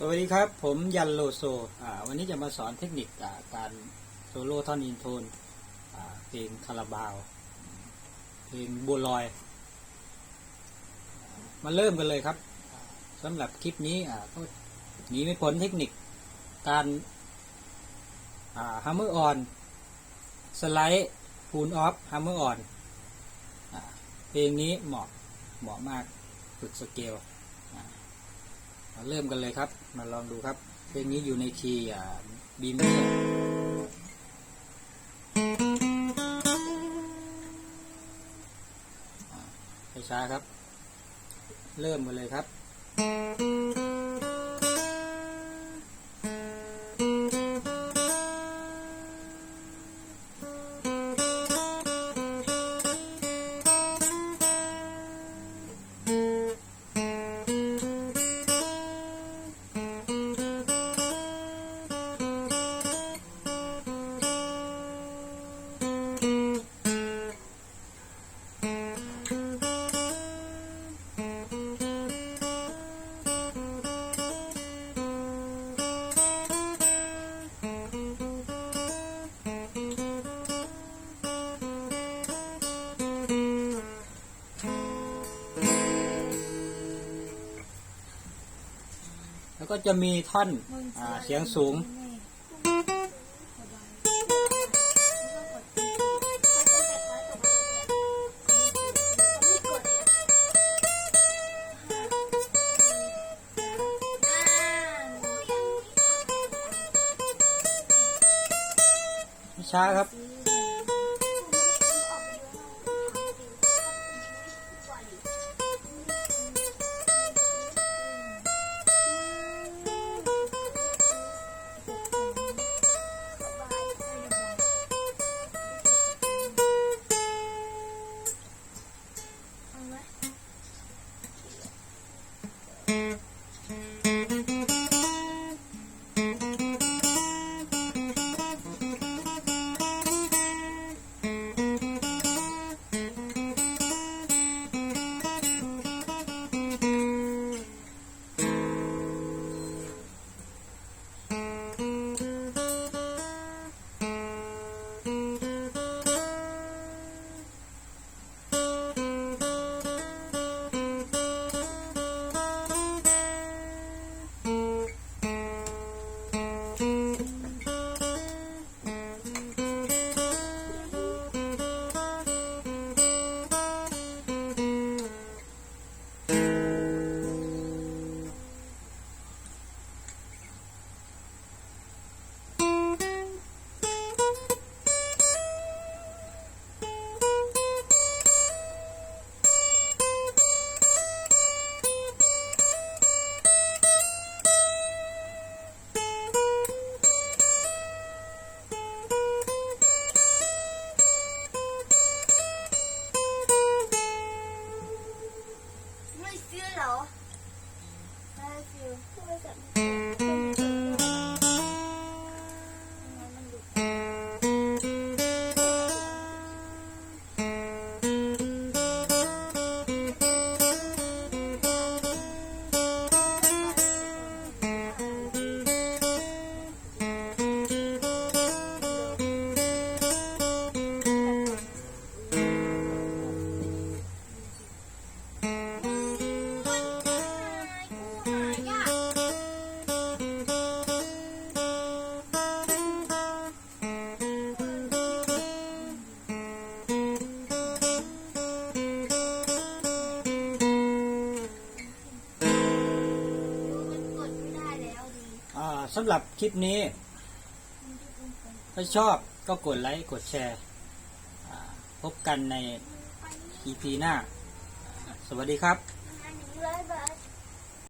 สวัสดีครับ ผมยันโลโซวันนี้จะมาสอนเทคนิคการโซโล่ท่อนอินโทนอ่าเพลงคาราบาว เพลงบัวลอย มาเริ่มกันเลยครับสำหรับคลิปนี้ก็หนีไม่พ้นเทคนิคการฮัมเมอร์ออนสไลด์พูนออฟฮัมเมอร์ออนเพลงนี้เหมาะเหมาะมากฝึกสเกล มาเริ่มกันเลยครับ มาลองดูครับ เพลงนี้อยู่ในคีย์บีเมอร์ช้าครับ เริ่มกันเลยครับ ก็จะมีท่อนอาเสียงสูง ช้าครับ ไม่ สำหรับคลิปนี้ ถ้าชอบก็กดไลค์ กดแชร์พบกันใน EP หน้า สวัสดีครับ